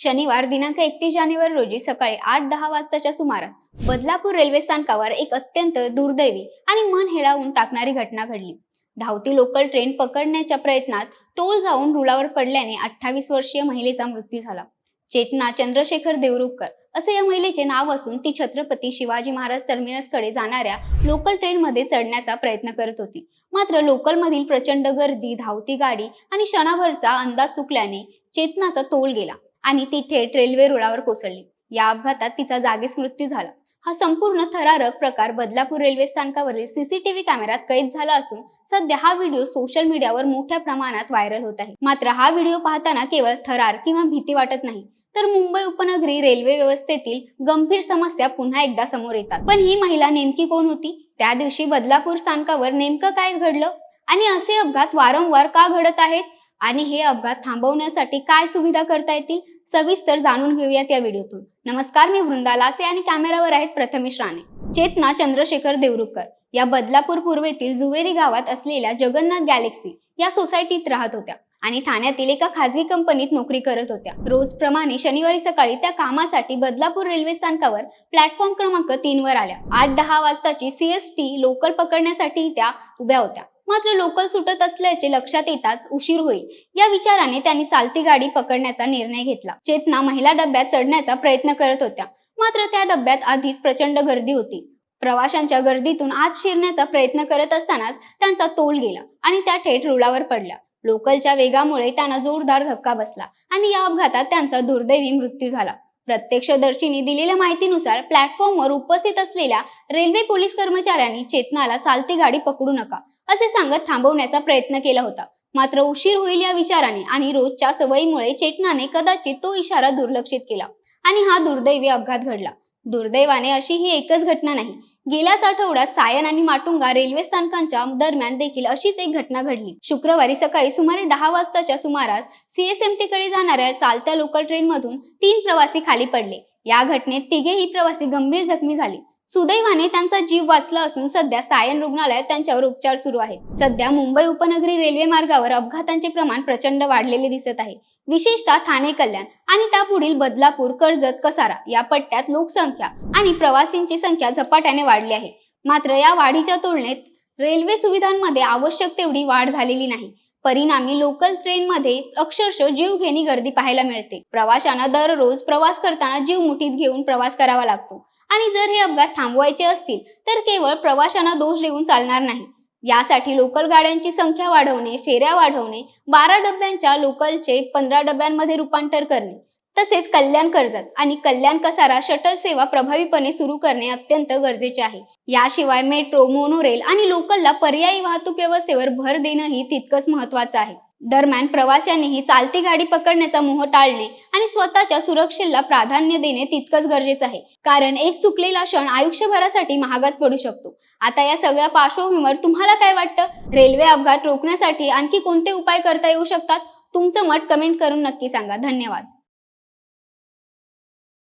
शनिवार दिनांक एकतीस जानेवारी रोजी सकाळी आठ दहा वाजताच्या सुमारास बदलापूर रेल्वे स्थानकावर एक अत्यंत दुर्दैवी आणि मन हेळावून टाकणारी घटना घडली. धावती लोकल ट्रेन पकडण्याच्या प्रयत्नात टोल जाऊन रुळावर पडल्याने अठ्ठावीस वर्षीय महिलेचा मृत्यू झाला. चेतना चंद्रशेखर देवरुखकर असे या महिलेचे नाव असून ती छत्रपती शिवाजी महाराज टर्मिनसकडे जाणाऱ्या लोकल ट्रेनमध्ये चढण्याचा प्रयत्न करत होती. मात्र लोकलमधील प्रचंड गर्दी धावती गाडी आणि क्षणाभरचा अंदाज चुकल्याने चेतनाचा तोल गेला. आणि ती थेट रेल्वे रुळावर कोसळली. या अपघातात तिचा जागीच मृत्यू झाला. हा संपूर्ण थरारक प्रकार बदलापूर रेल्वे स्थानकावरील सीसीटीव्ही कॅमेऱ्यात कैद झाला असून सध्या हा व्हिडिओ सोशल मीडियावर मोठ्या प्रमाणात व्हायरल होत आहे. मात्र हा व्हिडिओ पाहताना केवळ थरार किंवा भीती वाटत नाही. तर मुंबई उपनगरी रेल्वे व्यवस्थेतील गंभीर समस्या पुन्हा एकदा समोर येतात. पण ही महिला नेमकी कोण होती? त्या दिवशी बदलापूर स्थानकावर नेमकं काय घडलं? आणि असे अपघात वारंवार का घडत आहेत? आणि हे अपघात थांबवण्यासाठी काय सुविधा करता येतील सविस्तर जाणून घेऊयात या व्हिडिओतून. नमस्कार मी वृंदा लासे आणि कॅमेरावर आहेत प्रथमेश राणे. चेतना चंद्रशेखर देवरुखकर. या बदलापूर पूर्वेतील जुवेरी गावात असलेल्या जगन्नाथ गॅलेक्सी या सोसायटीत राहत होत्या आणि ठाण्यातील एका खाजगी कंपनीत नोकरी करत होत्या. रोजप्रमाणे शनिवारी सकाळी त्या कामासाठी बदलापूर रेल्वे स्थानकावर प्लॅटफॉर्म क्रमांक तीन वर आल्या. आठ दहा वाजताची सीएसटी लोकल पकडण्यासाठी त्या उभ्या होत्या. मात्र लोकल सुटत असल्याचे लक्षात येताच उशीर होईल. या विचाराने त्यांनी चालती गाडी पकडण्याचा निर्णय घेतला. चेतना महिला डब्यात चढण्याचा प्रयत्न करत होत्या. मात्र त्या डब्यात आधीच प्रचंड गर्दी होती. प्रवाशांच्या गर्दीतून आत शिरण्याचा प्रयत्न करत असतानाच त्यांचा तोल गेला आणि त्या थेट रुळावर पडल्या. लोकलच्या वेगामुळे त्यांना जोरदार धक्का बसला आणि या अपघातात त्यांचा दुर्दैवी मृत्यू झाला. प्रत्यक्षदर्शींनी दिलेल्या माहितीनुसार प्लॅटफॉर्मवर उपस्थित असलेल्या रेल्वे पोलीस कर्मचाऱ्यांनी चेतनाला चालती गाडी पकडू नका असे सांगत थांबवण्याचा प्रयत्न केला होता. मात्र उशीर होईल या विचाराने आणि रोजच्या सवयीमुळे चेतनाने कदाचित तो इशारा दुर्लक्षित केला आणि हा दुर्दैवी अपघात घडला. दुर्दैवाने अशी ही एकच घटना नाही गेल्याच आठवड्यात सायन आणि माटुंगा रेल्वे स्थानकांच्या दरम्यान देखील अशीच एक घटना घडली. शुक्रवारी सकाळी सुमारे दहा वाजताच्या सुमारास सीएसएमटी कडे जाणाऱ्या चालत्या लोकल ट्रेन मधून तीन प्रवासी खाली पडले. या घटनेत तिघेही प्रवासी गंभीर जखमी झाले. सुदैवाने त्यांचा जीव वाचला असून सध्या सायन रुग्णालयात त्यांच्यावर उपचार सुरू आहेत. सध्या मुंबई उपनगरी रेल्वे मार्गावर अपघातांचे प्रमाण प्रचंड वाढलेले दिसत आहे. विशेषतः ठाणे कल्याण आणि त्यापुढील बदलापूर कर्जत कसारा या पट्ट्यात लोकसंख्या आणि प्रवासींची संख्या झपाट्याने वाढली आहे. मात्र या वाढीच्या तुलनेत रेल्वे सुविधांमध्ये आवश्यक तेवढी वाढ झालेली नाही. परिणामी लोकल ट्रेनमध्ये अक्षरशः जीवघेणी गर्दी पाहायला मिळते. प्रवाशांना दररोज प्रवास करताना जीव मुठीत घेऊन प्रवास करावा लागतो. आणि जर हे अपघात थांबवायचे असतील तर केवळ प्रवाशांना दोष देऊन चालणार नाही. यासाठी लोकल गाड्यांची संख्या वाढवणे फेऱ्या वाढवणे बारा डब्यांच्या लोकलचे पंधरा डब्यांमध्ये रूपांतर करणे तसेच कल्याण कर्जत आणि कल्याण कसारा शटल सेवा प्रभावीपणे सुरू करणे अत्यंत गरजेचे आहे. याशिवाय मेट्रो मोनोरेल आणि लोकलला पर्यायी वाहतूक व्यवस्थेवर भर देणंही तितकंच महत्वाचं आहे. दरम्यान प्रवाशांनीही चालती गाडी पकडण्याचा मोह टाळणे आणि स्वतःच्या सुरक्षेला प्राधान्य देणे तितकंच गरजेचं आहे. कारण एक चुकलेला क्षण आयुष्यभरासाठी महागात पडू शकतो. आता या सगळ्या पार्श्वभूमीवर तुम्हाला काय वाटतं? रेल्वे अपघात रोखण्यासाठी आणखी कोणते उपाय करता येऊ शकतात? तुमचं मत कमेंट करून नक्की सांगा. धन्यवाद.